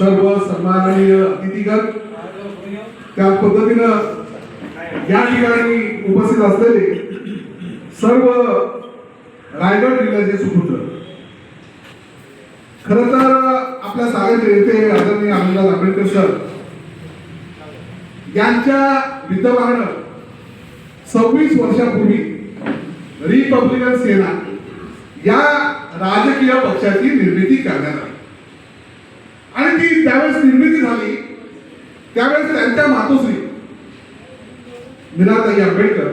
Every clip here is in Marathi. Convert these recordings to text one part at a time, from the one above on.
सर्व सन्माननीय अतिथीगण त्या पद्धतीनं या ठिकाणी उपस्थित असलेले सर्व रायगड जिल्ह्याचे सुपुत्र. खर तर आपल्या सागर नेते आदरणीय आनंदराज आंबेडकर सर यांच्या विद्यमान सव्वीस वर्षापूर्वी रिपब्लिकन सेना या राजकीय पक्षाची निर्मिती करण्यात आली. आणि ती त्यावेळेस निर्मिती झाली. त्यावेळेस त्यांच्या मातोश्री मीनाताई आंबेडकर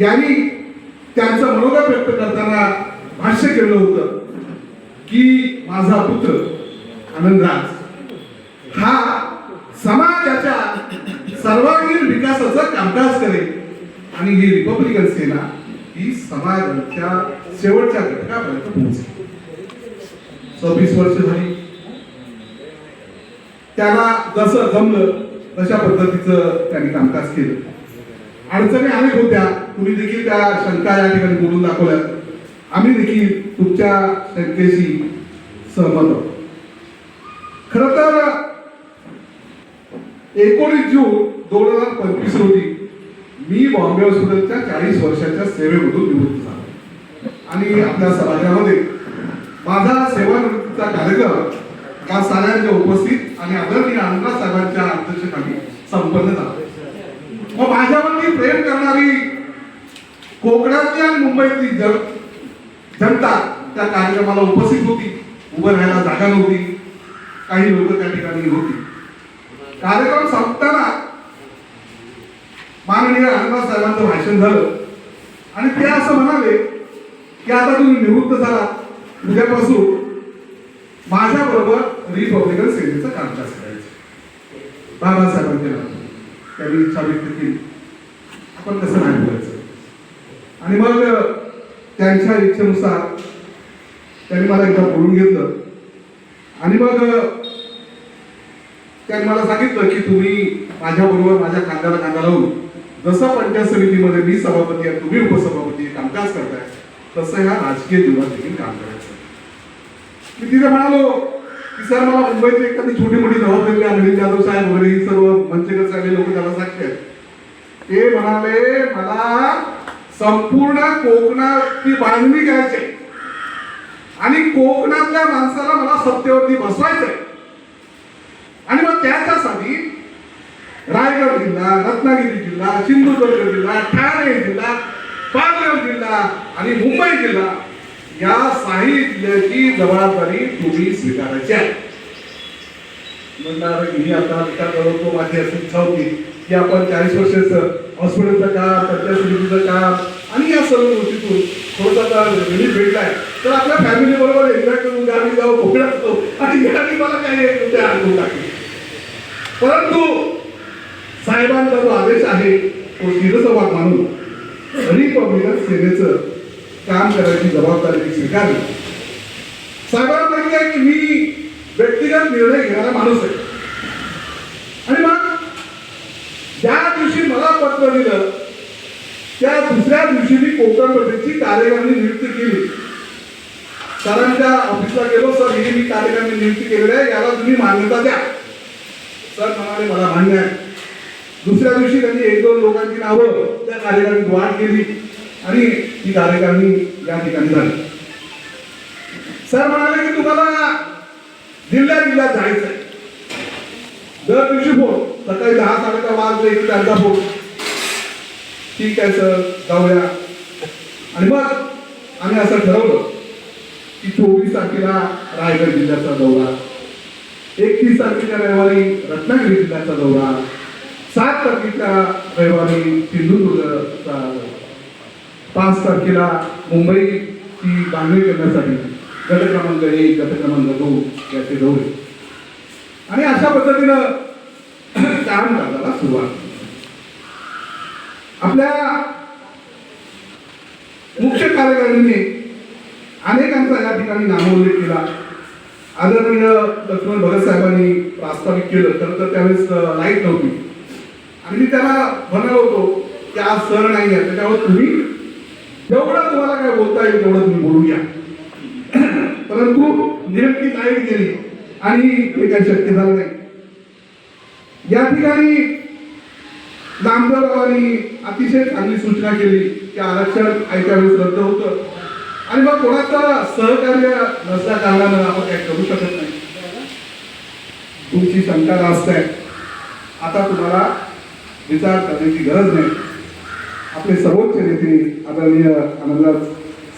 यांनी त्यांचं मनोगत व्यक्त करताना भाष्य केलं होतं की माझा पुत्र आनंदराज हा समाजाच्या सर्वांगीण विकासाचं कामकाज करेल आणि ही रिपब्लिकन सेना ही समाजाच्या शेवटच्या घटकापर्यंत पोहोचली. सव्वीस वर्ष झाली. त्याला जसं जमलं तशा पद्धतीचं त्यांनी कामकाज केलं. अडचणी अनेक होत्या. तुम्ही देखील त्या शंका या ठिकाणी बोलून दाखवल्या आम्ही देखील तुमच्या शंकेशी सहमत आहोत. खर तर एकोणीस जून दोन हजार पंचवीस रोजी मी बॉम्बे हॉस्पिटलच्या चाळीस वर्षाच्या सेवेमधून निवृत्त झालो. आणि आपल्या समाजामध्ये माझा सेवानिवृत्तीचा कार्यक्रम या साऱ्यांच्या उपस्थित आणि आदरणीय आनंदराज साहेबांच्या अध्यक्षतेखाली संपन्न झाले. मग माझ्यावरती प्रेम करणारी कोकणातली आणि मुंबईतली जन जनता त्या कार्यक्रमाला उपस्थित होती उभं राहायला जागा नव्हती काही लोक त्या ठिकाणी होती. कार्यक्रम संपताना माननीय आनंदराज साहेबांचं भाषण झालं. आणि ते असं म्हणाले की आता तुम्ही निवृत्त झाला. उद्यापासून माझ्या बरोबर रिपब्लिकन सेनेचं कामकाज करायचं. बाबासाहेबांच्या नावाने त्यांनी इच्छा व्यक्त केली. आपण कसं नाही बोलायचं. आणि मग त्यांच्या इच्छेनुसार त्यांनी मला एकदा बोलून घेतलं. आणि मग त्यांनी मला सांगितलं की तुम्ही माझ्याबरोबर माझ्या खांद्याला खांदा लावून जसं पंचायत समितीमध्ये मी सभापती आहे तुम्ही उपसभापती कामकाज करताय तसं ह्या राजकीय जीवनात देखील काम करायचं. मी तिथे म्हणालो की सर मला मुंबईची एखादी छोटी मोठी जबाबदारी आहे अनिल जाधव साहेब वगैरे ही सर्व मंचकर सगळे लोक त्याला सांगतात ते म्हणाले मला संपूर्ण कोकणाची बांधणी घ्यायची आणि कोकणातल्या माणसाला मला सत्तेवरती बसवायचंय. आणि मग त्याच्यासाठी रायगड जिल्हा रत्नागिरी जिल्हा सिंधुदुर्ग जिल्हा ठाणे जिल्हा पालघर जिल्हा आणि मुंबई जिल्हा या साहित्याची जबाबदारी तुम्ही स्वीकारायची आहे. म्हणणार मी आता विचार करतो माझी अशी इच्छा होती की आपण चाळीस वर्षाचं हॉस्पिटलचं काम पंचायत समितीचं काम आणि या सर्व गोष्टीतून थोडंसं रिलीफ भेटलाय तर आपल्या फॅमिली बरोबर एन्जॉय करून गावी जाऊ कोकणात जाऊ आणि याने मला काही उद्या आणून टाकले परंतु साहेबांचा जो आदेश आहे तो शिरसंवाद मानून रिपब्लिकन सेनेचं काम करायची जबाबदारी मी स्वीकारली. साहेबांना माहिती आहे की मी व्यक्तिगत निर्णय घेणारा माणूस आहे. आणि मग ज्या दिवशी मला पत्र दिलं त्या दुसऱ्या दिवशी मी कोकण प्रदेशची कार्यकारिणी नियुक्ती केली. सरांच्या ऑफिसला गेलो सर ही मी कार्यकारिणी नियुक्ती केलेली आहे याला तुम्ही मान्यता द्या. सर म्हणाले मला मान्य आहे. दुसऱ्या दिवशी त्यांनी एक दोन लोकांची नावं त्या कार्यकारिणीत वाढ केली. आणि ती कार्यकारिणी या ठिकाणी झाली. सर म्हणाले की तुम्हाला जिल्ह्या जिल्ह्यात जायचं आहे दर दिवशी फोन सकाळी दहा साडे वाजले की त्यांचा फोन ठीक आहे सर. जाऊया. आणि मग आम्ही असं ठरवलं की चोवीस तारखेला रायगड जिल्ह्याचा दौरा. एकतीस तारखेच्या रविवारी रत्नागिरी जिल्ह्याचा दौरा. सात तारखेच्या रविवारी सिंधुदुर्गचा पाच तारखेला मुंबईची बांधणी करण्यासाठी गट क्रमांक एक गट क्रमांक दोन याचे दौरे. आणि अशा पद्धतीनं कामकाजाला सुरुवात आपल्या मुख्य कार्यकारिणीने अनेकांचा या ठिकाणी नामोल्लेख केला. आदरणीय लक्ष्मण भगत साहेबांनी प्रास्ताविक केलं खरं तर त्यावेळेस लाइट नव्हती. आणि मी त्याला म्हणालो होतो की आज सण नाही आहे त्याच्यावर तुम्ही बोलता येईल तेवढं तुम्ही बोलूया. परंतु नेमकी लाइट गेली आणि हे काही शक्य झालं नाही. या ठिकाणी नामदेवरावांनी अतिशय चांगली सूचना केली की आरक्षण ऐकावेळेस रद्द होतं. आणि मग कोणाचं सहकार्य नसल्या कारणानं आपण काही करू शकत नाही. तुमची शंका जास्त आहे. आता तुम्हाला विचार करण्याची गरज नाही. आपले सर्वोच्च नेते आदरणीय आनंदराज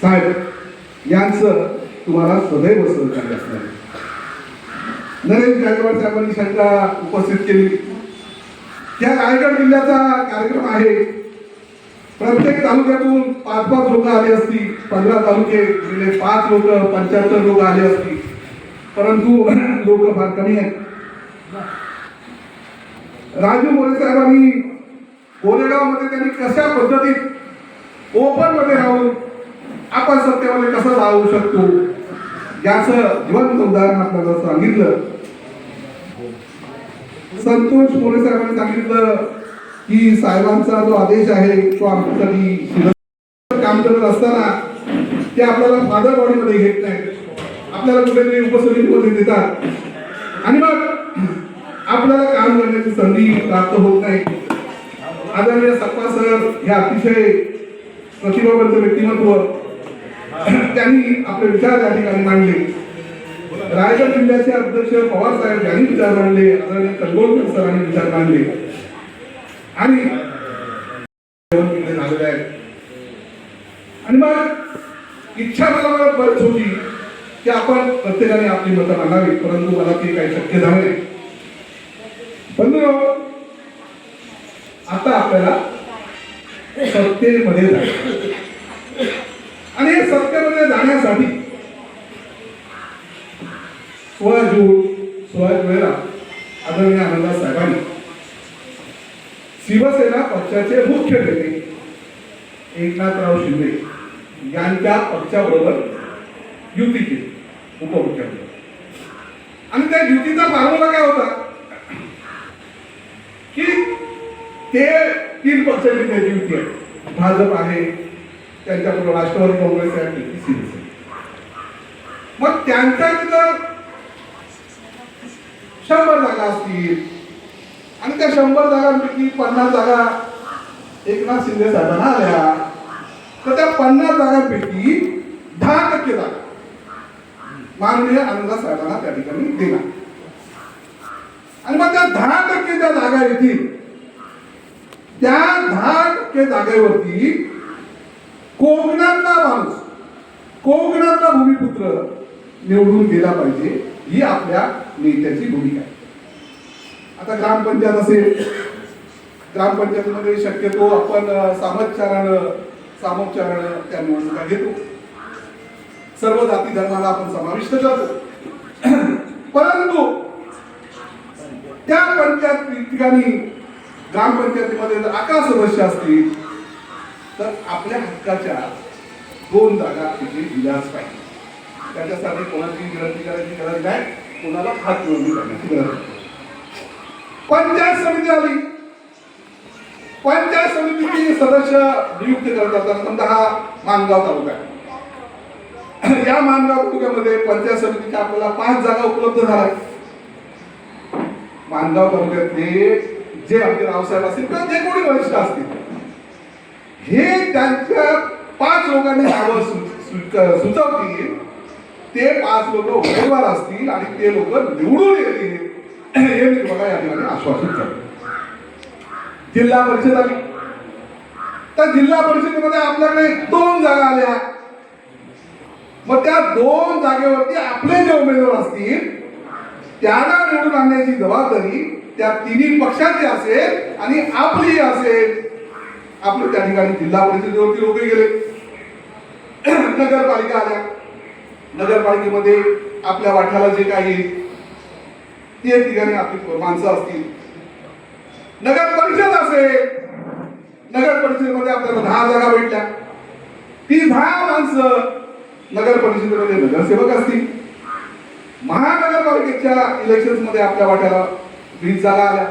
साहेब यांचं तुम्हाला सदैव सहकार्य असणार. नरेंद्र गायकवाड साहेबांनी शंका उपस्थित केली. त्या रायगड जिल्ह्याचा कार्यक्रम आहे. प्रत्येक तालुक्यातून पाच पाच लोक आले असतील. पंधरा तालुके गेले पाच लोक पंच्याहत्तर लोक आले असतील. परंतु लोक फार कमी आहेत. राजू मोरे साहेबांनी कोरेगावमध्ये त्यांनी कशा पद्धतीत ओपनमध्ये राहून आपण सत्यामध्ये कसं लावू शकतो? याचं जिवंत उदाहरण आपल्याला सांगितलं. संतोष मोरे साहेबांनी सांगितलं की साहेबांचा जो आदेश आहे तो आमच्यासाठी काम करत असताना ते आपल्याला फादर बॉडीमध्ये घेत नाही आपल्याला कुठेतरी उपसमितीमध्ये देतात. आणि मग आपल्याला काम करण्याची संधी प्राप्त होत नाही. आदरणीय सप्पा सर हे अतिशय प्रतिभावंत व्यक्तिमत्व त्यांनी आपले विचार त्या ठिकाणी मांडले. रायगड जिल्ह्याचे अध्यक्ष पवार साहेब यांनी विचार मांडले. आदरणीय कंगोलकर सरांनी विचार मांडले. आणि आणि मग इच्छा मला मला बरंच होती की आपण प्रत्येकाने आपली मतं मांडावी परंतु मला ते काही शक्य झालं नाही. बंधू आता आपल्याला सत्तेमध्ये जायचं आणि हे सत्यामध्ये जाण्यासाठी सोळा जून सोळा जुलैला आदरणीय आनंदराज साहेबांनी शिवसेना पक्षाचे मुख्य नेते एकनाथराव शिंदे यांच्या पक्षाबरोबर युती केली उपमुख्यमंत्री. आणि त्या युतीचा फॉर्म्युला काय होता? की ते तीन पक्षाची त्याची युती आहे. भाजप आहे त्यांच्याबरोबर राष्ट्रवादी काँग्रेस आणि शिवसेना मग त्यांच्या तिथं शंभर जागा असतील. आणि त्या शंभर जागांपैकी पन्नास जागा एकनाथ शिंदे साहेबांना आल्या. तर त्या पन्नास जागांपैकी दहा टक्के जागा माननीय आनंद साहेबांना त्या ठिकाणी दिला आणि मग त्या दहा टक्के ज्या जागा येतील त्या दहा टक्के जागेवरती कोकणातला माणूस कोकणातला भूमिपुत्र निवडून गेला पाहिजे ही आपल्या नेत्याची भूमिका आहे. आता ग्रामपंचायत असेल ग्रामपंचायतीमध्ये शक्यतो आपण अ, सामोपचारानं सामोपचारानं त्या निवडणुका घेतो. सर्व जाती धर्माला आपण समाविष्ट करतो. परंतु त्या पंचायत ठिकाणी ग्रामपंचायतीमध्ये जर अकरा सदस्य असतील तर आपल्या हक्काच्या दोन जागा तिथे दिल्याच पाहिजे. त्याच्यासाठी कोणाची विनंती करायची गरज नाही. कोणाला हात जोडणी करण्याची गरज नाही. पंचायत समिती आली. पंचायत समितीचे सदस्य नियुक्त करत असतात समजा हा मानगाव तालुका आहे. या मानगाव तालुक्यामध्ये पंचायत समितीच्या आपल्याला पाच जागा उपलब्ध झाल्या. मानगाव तालुक्यातले जे आमचे रावसाहेब असतील किंवा जे कोणी वरिष्ठ असतील हे त्यांच्या पाच लोकांनी नावं सुचवतील. ते पाच लोक उमेदवार असतील आणि ते लोक निवडून येतील. हे मी तुम्हाला या ठिकाणी आश्वासित करतो. जिल्हा परिषद आली तर जिल्हा परिषदेमध्ये आपल्याकडे दोन जागा आल्या. मग त्या दोन जागेवरती आपले जे उमेदवार असतील त्यांना निवडून आणण्याची जबाबदारी त्या तिन्ही पक्षाची असेल आणि आपली असेल. आपलं त्या ठिकाणी जिल्हा परिषदेवरती लोक गेले. नगरपालिका आल्या. नगरपालिकेमध्ये आपल्या वाट्याला जे काही ते ठिकाणी आपली माणसं असतील. नगर परिषद असेल. नगर परिषदेमध्ये आपल्याला दहा जागा भेटल्या. ती दहा माणसं नगर परिषदेमध्ये नगरसेवक असतील. महानगरपालिकेच्या इलेक्शनमध्ये आपल्या वाट्याला वीस जागा आल्या.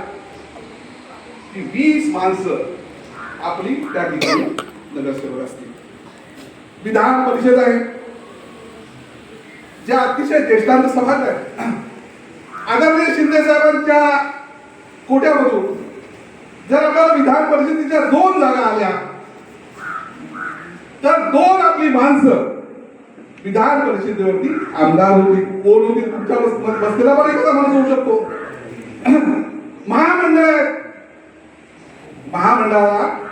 ती वीस माणसं आपली त्या ठिकाणी नगरसेवक असतील. विधान परिषद आहे. ज्या अतिशय ज्येष्ठांत सभाग आहे. आदरणीय शिंदे साहेबांच्या कोट्यामधून जर आपल्याला विधान परिषदेच्या दोन जागा आल्या तर दोन आपली माणसं विधान परिषदेवरती आमदार होती कोण होती तुमच्या बस- बसलेला पण एखादा माणूस होऊ शकतो. महामंडळ महामंडळाला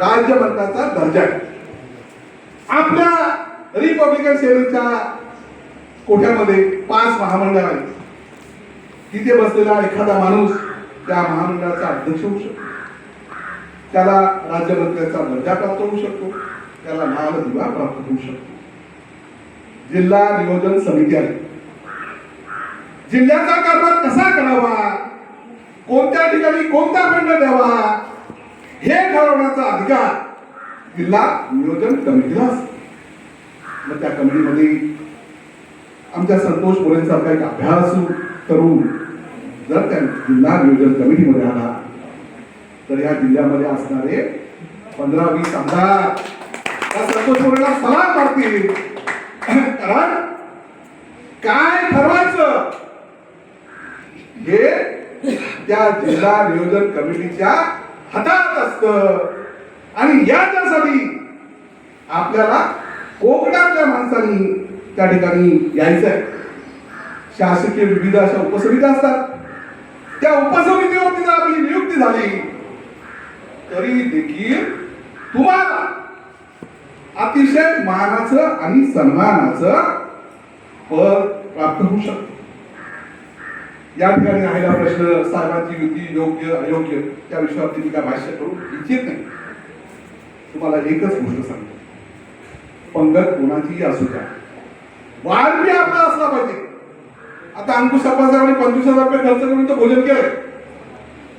महामंडळाला दर्जा. आपल्या रिपब्लिकन सेनेच्या कोठ्यामध्ये पाच महामंडळ आहेत. तिथे बसलेला एखादा माणूस त्या महामंडळाचा अध्यक्ष होऊ शकतो. त्याला राज्यमंत्र्याचा दर्जा प्राप्त होऊ शकतो. त्याला लाल दिवा प्राप्त होऊ शकतो. जिल्हा नियोजन समिती आहे. जिल्ह्याचा कारभार कसा करावा? कोणत्या ठिकाणी कोणता फंड द्यावा? हे ठरवण्याचा अधिकार जिल्हा नियोजन कमिटीला असतो. मग त्या कमिटीमध्ये आमच्या संतोष मोरेंसारखा एक अभ्यास करून जर त्या जिल्हा नियोजन कमिटीमध्ये आला तर या जिल्ह्यामध्ये असणारे पंधरा वीस आमदार त्या संतोष मोरेला सलाम करतील. कारण काय ठरवायचं? हे त्या जिल्हा नियोजन कमिटीच्या हातात असतं. आणि याच्यासाठी आपल्याला कोकणातल्या माणसांनी त्या ठिकाणी यायचं आहे शासकीय विविध अशा उपसमित्या असतात. त्या उपसमितीवरती जर आपली नियुक्ती झाली तरी देखील तुम्हाला अतिशय मानाचं आणि सन्मानाचं पद प्राप्त होऊ शकतं. या ठिकाणी राहिला प्रश्न साहेबांची युती योग्य अयोग्य त्या विषयावरती मी काय भाष्य करू इच्छित नाही. तुम्हाला एकच गोष्ट सांगतो. पंगत कोणाचीही असू द्या. वाद मी आपला असला पाहिजे. आता अंकुश अब्बासाहेबांनी पंचवीस हजार रुपये खर्च करून तो भोजन केलं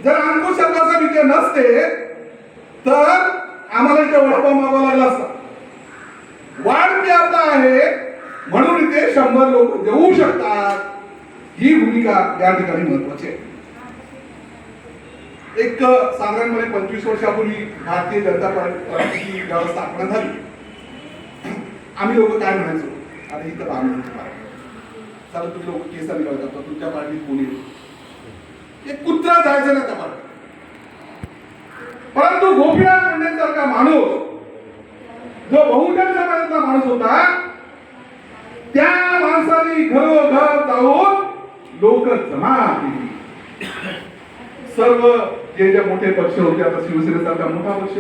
जर अंकुश अब्बासाहेब इथे नसते तर आम्हाला इथे वडापाव मागवा लागला असता. वाढ मी आपला आहे म्हणून इथे शंभर लोक देऊ शकतात. ही भूमिका या ठिकाणी महत्वाची आहे. एक साधारणपणे पंचवीस वर्षापूर्वी भारतीय जनता पार्टीची व्यवस्था स्थापना झाली. आम्ही लोक काय म्हणायचो? अरे इथं बांधून चालू तुम्ही लोक केस निघाल जातो तुमच्या पार्टीत कोणी एक कुत्रा जायचं नाही त्या पार्टीत. परंतु गोपीनाथ मुंडेंसारखा माणूस जो बहुजन समाजाचा माणूस होता त्या माणसाने घरोघर जाऊन लोक जमा केली सर्व जे जे मोठे पक्ष होते आता शिवसेनेसारखा मोठा पक्ष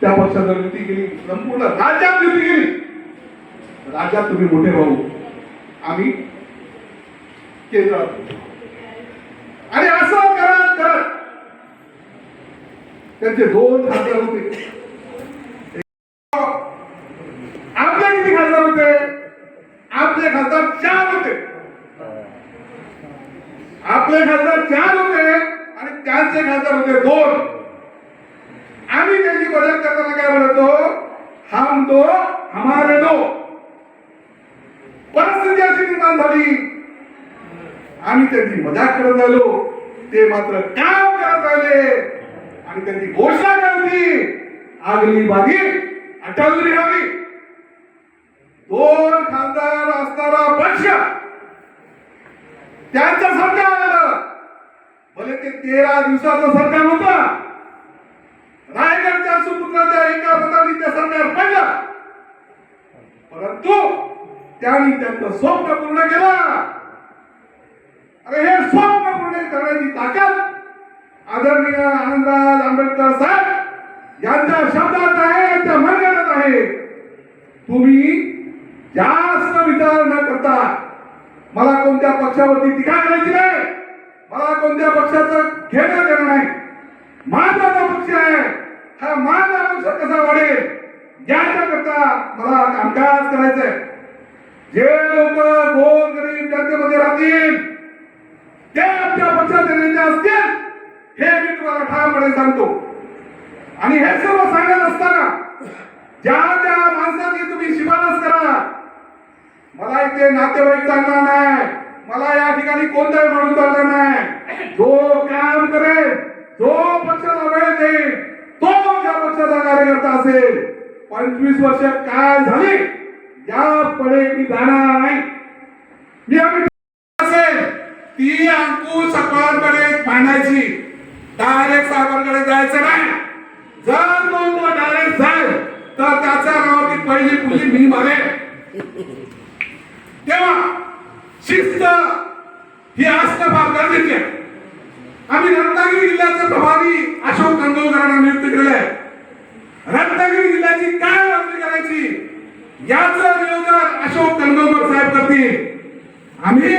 त्या पक्षात जर युती केली संपूर्ण राज्यात युती केली. राज्यात तुम्ही मोठे भाऊ. आम्ही केंद्रात आणि असं करत करत त्यांचे दोन खासदार होते आपले किती खासदार होते आपले खासदार चार होते आपले खासदार चार होते आणि त्यांचे खासदार होते दोन. आम्ही त्यांची मदत करताना काय म्हणतो? हम दो हमारे दो परिस्थिती अशी निर्माण झाली. आम्ही त्यांची मजाक करत आलो ते मात्र काम करत आले आणि त्यांची घोषणा काय होती. आगली बागी अटल हवी. दोन खासदार असणारा पक्ष. त्यांचं सरकार आलं. भले ते तेरा दिवसाचं सरकार होता. रायगडच्या सुपुत्राच्या एका मताने ते सरकार पडलं. परंतु त्यांनी त्यांचं स्वप्न पूर्ण केलं. अरे हे स्वप्न पूर्ण करण्याची ताकद आदरणीय आनंदराज आंबेडकर साहेब यांच्या शब्दात आहे यांच्या म्हणण्यात आहे. तुम्ही जास्त विचार न करता मला कोणत्या पक्षावरती टीका करायची नाही. मला कोणत्या पक्षाचं घेणं देणं नाही. माझा जो पक्ष आहे. हा माझा पक्ष कसा वाढेल याच्याकरता मला कामकाज करायचंय. जे लोक गोर गरीब जनतेमध्ये राहतील ते आमच्या पक्षाचे नेते असतील हे मी तुम्हाला ठामपणे सांगतो. आणि हे सर्व सांगत असताना ज्या ज्या माणसाची तुम्ही शिफारस करा मला इथे नातेवाईक चांगला नाही. मला या ठिकाणी कोणताही माणूस आला नाही. जो काम करेल जो पक्षाला वेळ देईल तो या पक्षाचा कार्यकर्ता असेल. पंचवीस वर्ष काय झाले? या पडे मी जाणार नाही. मी असेल. ती अंकुश अकबरकडे मांडायची डायरेक्ट साहेबांकडे जायचं नाही. जर मग तो डायरेक्ट जाईल तर त्याच्या ती पहिली पुली मी मारेल. तेव्हा ही असणं फार गरजेची आहे. आम्ही रत्नागिरी जिल्ह्याचे प्रभारी अशोक कंदोलकरांना नियुक्त केलेले आहे रत्नागिरी जिल्ह्याची काय मागणी करायची? याचं नियोजन अशोक कंदोलकर साहेब करतील. आम्ही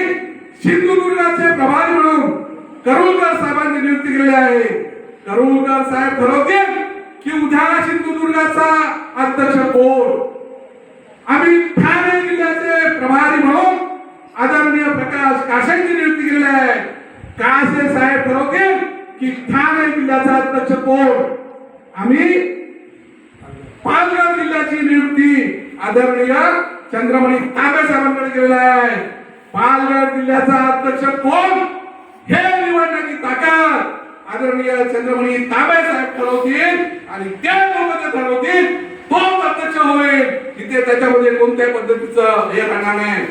सिंधुदुर्गाचे प्रभारी म्हणून करुळकर साहेबांची नियुक्ती केलेली आहे. करुळकर साहेब ठरवतील की उद्या सिंधुदुर्गाचा अध्यक्ष कोण? आम्ही ठाणे जिल्ह्याचे प्रभारी म्हणून आदरणीय प्रकाश काशेंची नियुक्ती केलेली आहे. काशे साहेब ठरवतील की ठाणे जिल्ह्याचा अध्यक्ष कोण? आम्ही पालघर जिल्ह्याची नियुक्ती आदरणीय चंद्रमणी ताबे साहेबांकडे केलेला आहे. पालघर जिल्ह्याचा अध्यक्ष कोण? हे निवडण्याची ताकद आदरणीय चंद्रमणी ताबे साहेब ठरवतील आणि ते लोक जे ठरवतील तोच अध्यक्ष होईल. तिथे त्याच्यामध्ये कोणत्याही पद्धतीचं हे राहणार नाही.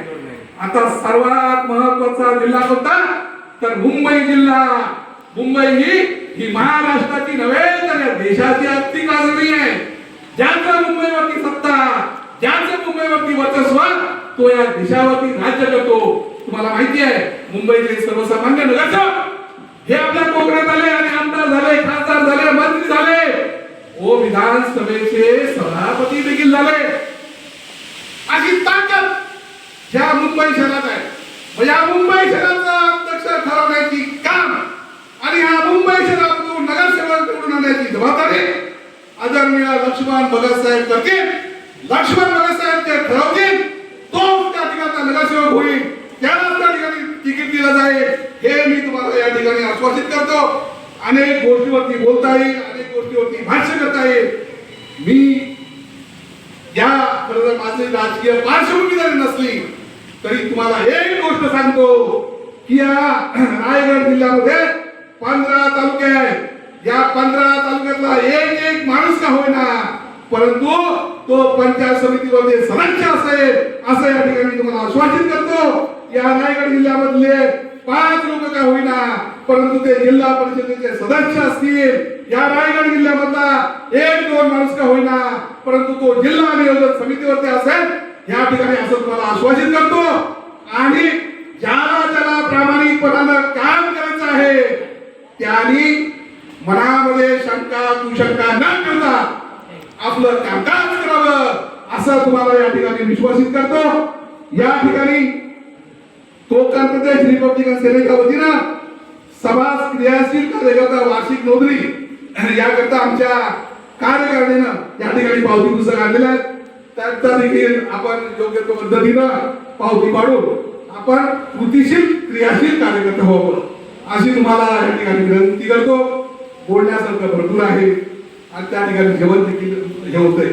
आता सर्वात महत्त्वाचा जिल्हा कोणता? तर मुंबई जिल्हा. मुंबई ही ही महाराष्ट्राची नव्हे तर या देशाची आर्थिक राजधानी आहे. ज्याचं मुंबईवरती सत्ता ज्याचं मुंबईवरती वर्चस्व तो या देशावरती राज्य करतो. तुम्हाला माहिती आहे मुंबईचे सर्वसामान्य नगरसेवक हे आपल्या कोकणात आले आणि आमदार झाले खासदार झाले मंत्री झाले. ओ विधानसभेचे सभापती देखील झाले. अशी ज्या मुंबई शहरात आहे. मग या मुंबई शहराचा अध्यक्ष ठरवण्याची काम आणि हा मुंबई शहरातून नगरसेवक निवडून आणण्याची जबाबदारी आदरणीय लक्ष्मण भगत साहेब करतील. लक्ष्मण भगत साहेब ते ठरवतील. तो त्या ठिकाणचा नगरसेवक होईल. त्यालाच त्या ठिकाणी तिकीट दिलं जाईल. हे मी तुम्हाला या ठिकाणी आश्वासित करतो. अनेक गोष्टीवरती बोलता येईल अनेक गोष्टीवरती भाष्य करता येईल. मी या खरं माझी राजकीय पार्श्वभूमी जरी नसली तरी तुम्हाला एक गोष्ट सांगतो की या रायगड जिल्ह्यामध्ये पंधरा तालुके आहेत या पंधरा तालुक्यातला एक एक माणूस का होईना परंतु तो पंचायत समितीमध्ये सदस्य असेल असं या ठिकाणी तुम्हाला आश्वासित करतो. या रायगड जिल्ह्यामधले पाच लोक का होईना परंतु ते जिल्हा परिषदेचे सदस्य असतील. या रायगड जिल्ह्यामधला एक दोन माणूस का होईना परंतु तो जिल्हा नियोजन समितीवरती असेल या ठिकाणी असं तुम्हाला आश्वासित करतो. आणि ज्याला ज्याला प्रामाणिकपणानं काम करायचं आहे त्यांनी मनामध्ये शंका कुशंका न करता आपलं कामकाज करावं असं तुम्हाला या ठिकाणी विश्वासित करतो. या ठिकाणी कोकण प्रदेश रिपब्लिकन सेनेच्या वतीनं समाज क्रियाशील कार्यकर्ता वार्षिक नोंदणी. याकरता आमच्या कार्यकारिणीनं या ठिकाणी पावती पुस्तक आणलेल्या आहेत. त्यांचा देखील आपण योग्य तो पद्धतीनं पावती पाडून आपण कृतीशील क्रियाशील कार्यकर्ता व्हावं अशी तुम्हाला या ठिकाणी विनंती करतो. बोलण्यासारखं भरपूर आहे. आणि त्या ठिकाणी जेवण देखील हे होतंय.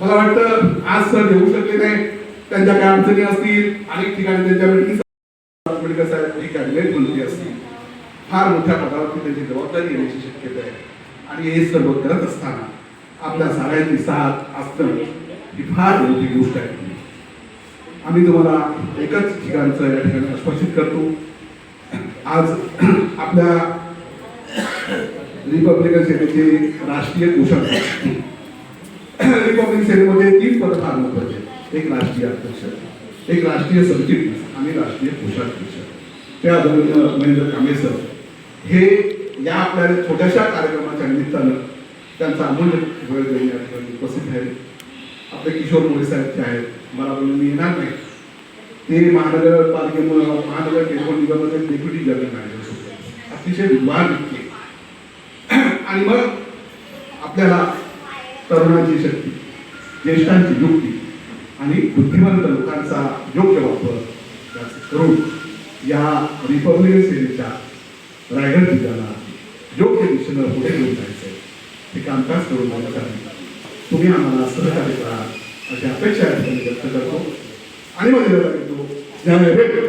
मला वाटतं आज सर येऊ शकले नाही. त्यांच्या काय अडचणी असतील. अनेक ठिकाणी त्यांच्या meetings आंबेडकर साहेब ही कॅबिनेट मंत्री असतील. फार मोठ्या पदावरती त्यांची जबाबदारी येण्याची शक्यता आहे. आणि हे सर्व करत असताना आपल्या सगळ्यांची साथ असणं ही फार मोठी गोष्ट आहे. आम्ही तुम्हाला एकच ठिकाणचं या ठिकाणी आश्वासित करतो. आज आपल्या रिपब्लिकन सेनेचे राष्ट्रीय पोषण रिपब्लिकन सेनेमध्ये तीन पद फार महत्त्वाचे आहेत. एक राष्ट्रीय अध्यक्ष एक राष्ट्रीय सरचिटणीस आणि राष्ट्रीय कोषाध्यक्ष त्या आदरणीय महेंद्र कांबळे सर हे या आपल्या छोट्याशा कार्यक्रमाच्या निमित्तानं त्यांचा अमूल्य वेळ या ठिकाणी उपस्थित आहे आपले किशोर मोरे साहेब जे आहेत मला बोलून मी येणार नाही. ते महानगरपालिकेमुळे महानगर टेलिफोन निगममध्ये डेप्युटी जनरल मॅनेजर होते. अतिशय विद्वान व्यक्ती आणि मग आपल्याला तरुणांची शक्ती ज्येष्ठांची युक्ती आणि बुद्धिमंत लोकांचा योग्य वापर करून या रिपब्लिकन सेनेच्या रायगड जिल्ह्याला योग्य दिशेनं पुढे घेऊन जायचं आहे हे कामकाज करून जाण्यासाठी तुम्ही आम्हाला सहकार्य करा. अशी अपेक्षा या ठिकाणी व्यक्त करतो. आणि मध्ये येतो. ज्यावेळी भेटू